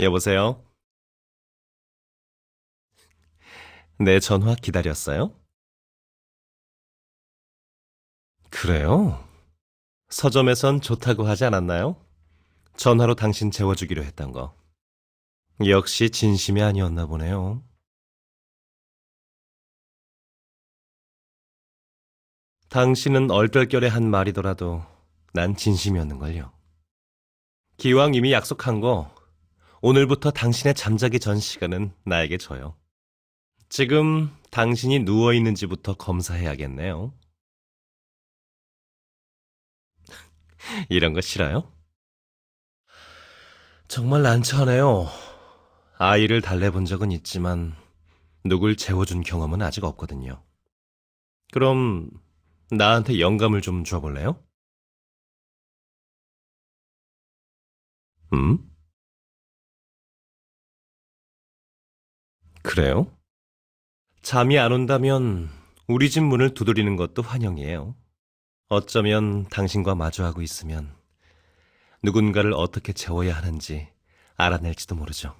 여보세요? 내 전화 기다렸어요? 그래요? 서점에선 좋다고 하지 않았나요? 전화로 당신 재워주기로 했던 거. 역시 진심이 아니었나 보네요. 당신은 얼떨결에 한 말이더라도 난 진심이었는걸요. 기왕 이미 약속한 거 오늘부터 당신의 잠자기 전 시간은 나에게 줘요. 지금 당신이 누워 있는지부터 검사해야겠네요. 이런 거 싫어요? 정말 난처하네요. 아이를 달래본 적은 있지만 누굴 재워준 경험은 아직 없거든요. 그럼 나한테 영감을 좀 줘볼래요? 음? 그래요? 잠이 안 온다면 우리 집 문을 두드리는 것도 환영이에요. 어쩌면 당신과 마주하고 있으면 누군가를 어떻게 재워야 하는지 알아낼지도 모르죠.